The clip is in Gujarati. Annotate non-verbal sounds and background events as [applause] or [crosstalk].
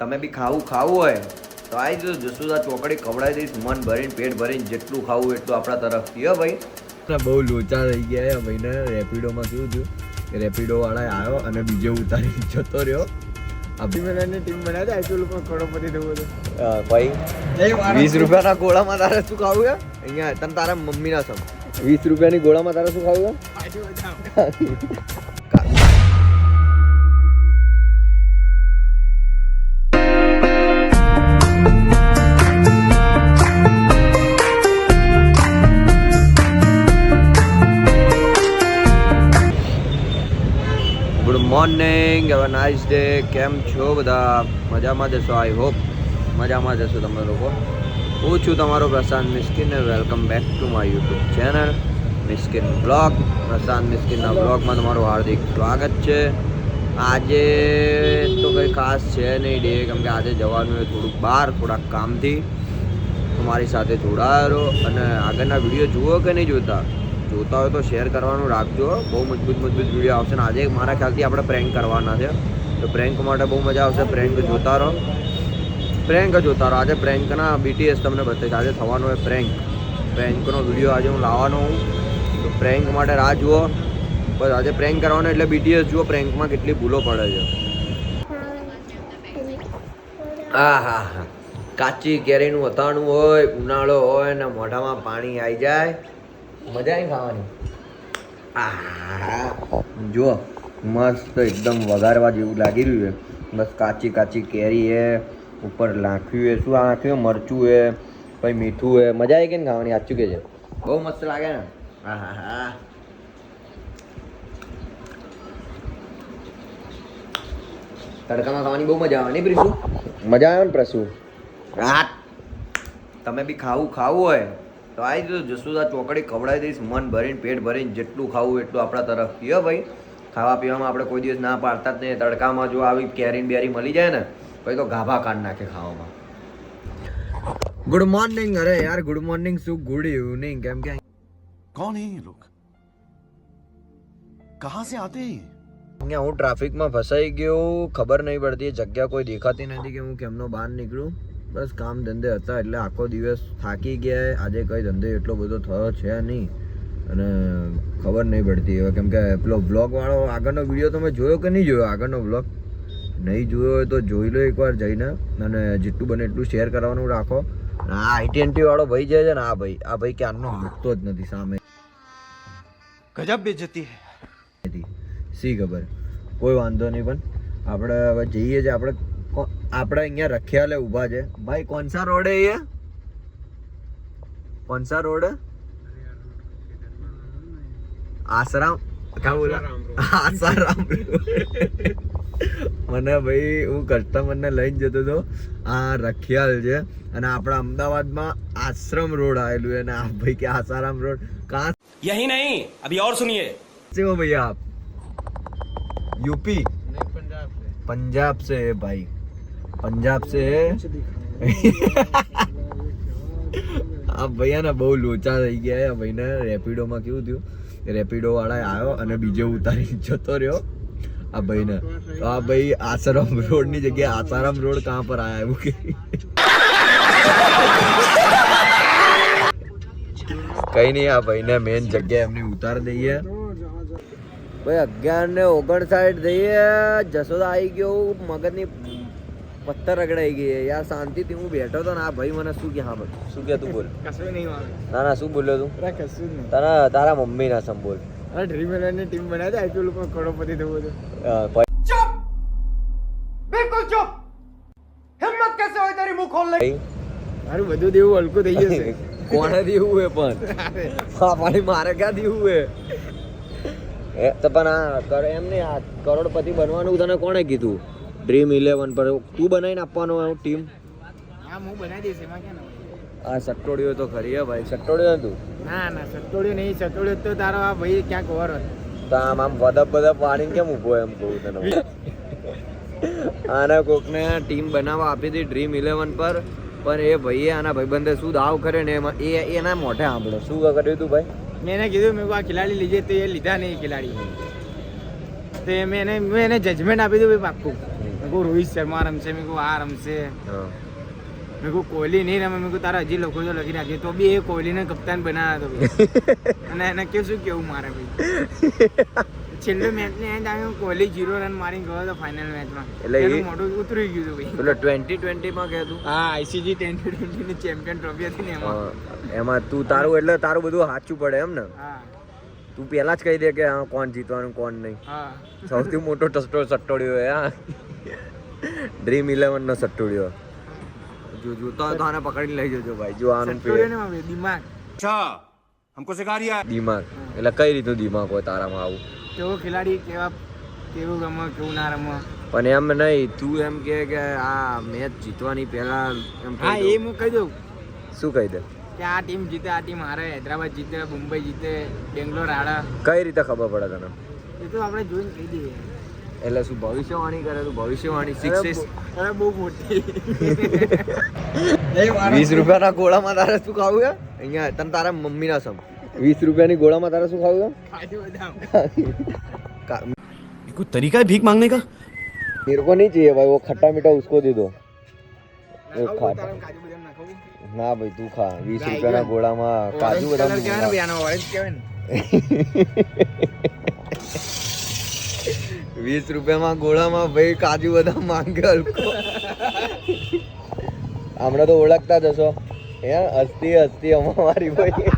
તમે બી ખાવું ખાવું હોય તો આવી જો જસુદા ચોકડી ખવડાવી દઈશ મન ભરીને પેટ ભરીને જેટલું ખાવું એટલું આપણા તરફથી હો ભાઈ. બહુ લોચા થઈ ગયા ભાઈને રેપિડોમાં કેવું થયું? રેપિડો વાળા આવ્યો અને બીજો ઉતારી જતો રહ્યો. ટીમ ટીમ બનાવી આઈપીએલ ઉપર કરોડપતિ હતું. ભાઈ વીસ રૂપિયાના ગોળામાં તારે શું ખાવું છે? અહીંયા તને તારા મમ્મીના સમ વીસ રૂપિયાની ગોળામાં તારે શું ખાવું છે? મોર્નિંગ, હવે નાઇસ ડે, કેમ છો બધા? મજામાં જશો? આઈ હોપ મજામાં જશો તમે લોકો. હું છું તમારો Prashant Miskin welcome back to my YouTube channel Miskin blog. Prashant મિસ્કિનના બ્લોગમાં તમારું હાર્દિક સ્વાગત છે. આજે તો કંઈ ખાસ છે નહીં ડે, કેમ કે આજે જવાનું હોય થોડુંક બહાર, થોડાક કામથી. તમારી મારી સાથે જોડાયેલો. અને આગળના વીડિયો જુઓ કે નહીં જોતા? જોતા હોય તો શેર કરવાનું રાખજો. બહુ મજબૂત મજબૂત વીડિયો આવશે ને આજે મારા ખ્યાલથી આપણે પ્રેન્ક કરવાના છે. તો પ્રેન્ક માટે બહુ મજા આવશે. પ્રેન્ક જોતા રહો. પ્રેન્ક જોતા રહો. આજે પ્રેન્કના બીટીએસ તમને બતાવીશ. આજે થવાનો હોય પ્રેન્ક પ્રેન્કનો વીડિયો આજે હું લાવવાનો હું. તો પ્રેન્ક માટે રાહ જુઓ. બસ આજે પ્રેન્ક કરવાનો એટલે બીટીએસ જુઓ પ્રેન્કમાં કેટલી ભૂલો પડે છે. હા હા હા. કાચી કેરીનું અથાણું હોય, ઉનાળો હોય ને મોઢામાં પાણી આવી જાય. મજા આવી ખાવાની? જુઓ મસ્ત એકદમ વઘારવા જેવું લાગી રહ્યું છે. બસ કાચી કાચી કેરી છે ઉપર નાખ્યું છે શું નાખ્યું મરચું છે પછી મીઠું છે. મજા આવી ગઈ ને ખાવાની સાચું કે છે? બહુ મસ્ત લાગે ને. હા હા હા તડકામાં ખાવાની બહુ મજા આવે ને પ્રિસુ? મજા આવે ને પ્રસુ? હા. તમે બી ખાવું ખાવું હોય. તો આ જો જસુદા ચોકડી ખવડાવી દઈશ મન ભરીને પેટ ભરીને જેટલું ખાવું એટલું આપણા તરફ. કીએ ભાઈ ખાવા પીવામાં આપણે કોઈ દિવસ ના પાડતા જ નહીં. તડકામાં જો આવી કેરીન બેરી મળી જાય ને પછી તો ગાભા કાઢ નાખે ખાવામાં. ગુડ મોર્નિંગ અરે યાર ગુડ મોર્નિંગ શું ગુડ ઇવનિંગ કેમ કે કોણ હે લોક કહા સે આતે હે અહીંયા હું ટ્રાફિકમાં ફસાઈ ગયો ખબર નહીં પડતી જગ્યા કોઈ દેખાતી નથી કે હું કેમનો બહાર નીકળું. બસ કામ ધંધે હતા એટલે આખો દિવસ થાકી ગયા. આજે કંઈ ધંધે એટલો બધો થયો છે નહીં. અને ખબર નહીં પડતી. હવે કેમ કે પેલો બ્લોગવાળો આગળનો વીડિયો તમે જોયો કે નહીં જોયો? આગળનો બ્લોગ નહીં જોયો હોય તો જોઈ લો એકવાર જઈને. અને જેટલું બને એટલું શેર કરવાનું રાખો. આ આઈટીએનટી વાળો ભાઈ જે છે ને આ ભાઈ આ ભાઈ ક્યારનો મૂકતો જ નથી સામે. ગજબ બે જતી શી ખબર? કોઈ વાંધો નહીં પણ. આપણે હવે જઈએ છીએ આપણે આપણે અહીંયા રખિયાલે ઊભા છે ભાઈ કોણ સા રોડ હે ये कौन सा रोड है आसराम क्या बोला आसाराम મને ભાઈ હું કસ્ટમરને લઈને જતો હતો આ રખિયાલ છે અને આપણા અમદાવાદમાં આશ્રમ રોડ આવેલું છે અને આ ભાઈ કે આસારામ રોડ કાં यही नहीं अभी और सुनिए से हो भैया आप यूपी पंजाब से है भाई पंजाब से है આ ભૈયા ને બહુ લોચા થઈ ગયા આ ભાઈને રેપિડોમાં કેવું થયું રેપિડો વાળા આવ્યો અને બીજો ઉતારી જતો રહ્યો આ ભાઈને તો આ ભાઈ આસારામ રોડ ની જગ્યાએ આસારામ રોડ કહાં પર આયા એવું કે કઈ નહીં આ ભાઈને મેન જગ્યાએ એમની ઉતાર દઈએ ભાઈ અગિયાર ને ઓગણસાઠ થઈએ જસોદા આવી ગયો મગજની પથ્થર રગડાઈ ગઈ. યાર શાંતિથી હું બેઠો તો ને આ ભાઈ મને શું કે હા ભાઈ શું કે તું બોલ? કશું નહીં ના ના શું બોલ્યો તું? અરે કશું નહીં. તારા તારા મમ્મી ના સમ બોલ અરે ડ્રીમ ઇલેવનની ટીમ બનાવી આઈપીએલ ઉપર કરોડપતિ થવું હતું. ખોલ ભાઈ. મારું બધું દેવું હલકું થઈ જશે. [laughs] કોણે દેવું હે પણ? [laughs] હા ભાઈ મારે ક્યાં દેવું હે? એ તો પણ આ કર એમ નહીં આ કરોડપતિ બનવાનું તને કોણે કીધું? ડ્રીમ ઇલેવન પર તું બનાવીને આપવાનો ટીમ હા હું બનાવી દઈશ એમાં ક્યાં આ સટોડિયો તો ખરી હે ભાઈ. સટ્ટોડિયો તું? ના ના સત્તોડ્યું નહીં સટોડિયો તો તારો આ ભાઈ ક્યાંક ઓર તો આમ આમ વદપ વદપ વાળીને કેમ ઊભો એમ કહું તને આને કોકને ટીમ બનાવવા આપી હતી ડ્રીમ ઇલેવન પર પણ એ ભાઈએ આના ભાઈબંધે શું દાવ કરે ને એમાં એ એના મોઢે સાંભળો. શું કર્યું તું ભાઈ? મેં એને કીધું મેં આ ખેલાડી લીધી તો એ લીધા નહીં ખેલાડી તો મેં એને મેં એને જજમેન્ટ આપી દીધું ભાઈ પાક્કું. મેં રોહિત શર્મા રમશે. મેં કહું આ રમશે. મેં કહું કોહલી નહીં રમે. મેં કહું તારા હજી લખો જો લખી રાખજે. તો બી એ કોહલીને કપ્તાન બનાવ્યો હતો ભાઈ [laughs] અને એને કે શું કેવું મારે ભાઈ? [laughs] છેલ્લે મેચ ને એન્ડ આવ્યો કોહલી જીરો રન મારી ગયો હતો ફાઇનલ મેચમાં એટલે એનું મોઢું ઉતરી ગયું હતું ભાઈ. પેલો ટ્વેન્ટી ટ્વેન્ટીમાં કહેતું હા આઈસીજી ટ્વેન્ટી ટ્વેન્ટીની ચેમ્પિયન ટ્રોફી હતી ને એમાં. એમાં તું તારું એટલે તારું બધું સાચું પડે એમ ને? હા. તું પહેલા જ કહી દે કે હા કોણ જીતવાનું કોણ નહીં. સૌથી મોટો ટસ્ટો સટ્ટોડ્યો હે હા. ડ્રીમ ઇલેવન નો સટ્ટોડ્યો જો જો તો આને પકડી લઈ જજો ભાઈ જો આનું પે દિમાગ. અચ્છા હમકો સિખા રહ્યા દિમાગ. એટલે કઈ રીતનું દિમાગ હોય તારામાં આવું? કેવો ખેલાડી કેવા કેવું રમો કેવું ના રમો? પણ એમ નહીં તું એમ કે કે આ મેચ જીતવાની પહેલા એમ હા એ હું કહી દઉં. શું કહી દઉં કે આ ટીમ જીતે આ ટીમ હારે હૈદરાબાદ જીતે મુંબઈ જીતે બેંગ્લોર હારે કઈ રીતે ખબર પડે તને એ તો આપણે જોઈને કહી દઈએ એટલે શું ભવિષ્યવાણી કરે તું ભવિષ્યવાણી અરે સિક્સ બહુ- અરે બહુ મોટી [laughs] વીસ રૂપિયાના ગોળામાં તારે શું ખાવું છે અહીંયા તને તારા મમ્મીના સમ વીસ રૂપિયાની ગોળામાં તારે શું ખાવું કાજુ બદામ છે का- ये कोई तरीका है भीख मांगने का मेरे को नहीं चाहिए भाई वो खट्टा मीठा उसको दे दो ના એક ના ભાઈ તું ખા. વીસ રૂપિયાના ગોળામાં કાજુ બદામ. [laughs] વીસ રૂપિયામાં ગોળામાં ભાઈ કાજુ બદામ માંગે હલકો. [laughs] હમણાં તો ઓળખતા જ હશો. હે હસ્તી હસ્તી અમારી ભાઈ.